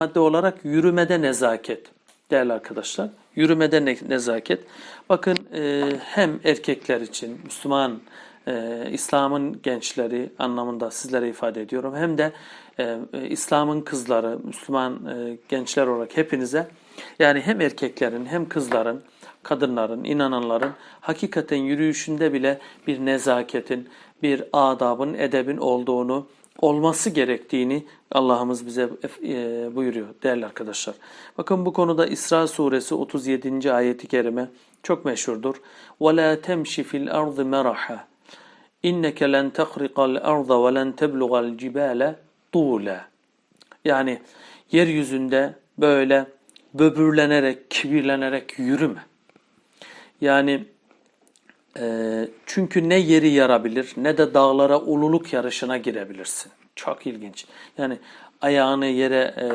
madde olarak yürümede nezaket değerli arkadaşlar. Yürümede ne- nezaket. Bakın e, hem erkekler için Müslüman e, İslam'ın gençleri anlamında sizlere ifade ediyorum. Hem de e, e, İslam'ın kızları, Müslüman e, gençler olarak hepinize yani hem erkeklerin hem kızların, kadınların, inananların hakikaten yürüyüşünde bile bir nezaketin, bir adabın, edebin olduğunu olması gerektiğini Allah'ımız bize e, buyuruyor değerli arkadaşlar. Bakın bu konuda İsra suresi 37. ayeti kerime çok meşhurdur. وَلَا تَمْشِ فِي الْأَرْضِ مَرَحًا اِنَّكَ لَنْ تَخْرِقَ الْأَرْضَ وَلَنْ تَبْلُغَ الْجِبَالَ طُولًا Yani yeryüzünde böyle böbürlenerek, kibirlenerek yürüme. Yani e, çünkü ne yeri yarabilir ne de dağlara ululuk yarışına girebilirsin. Çok ilginç. Yani ayağını yere e,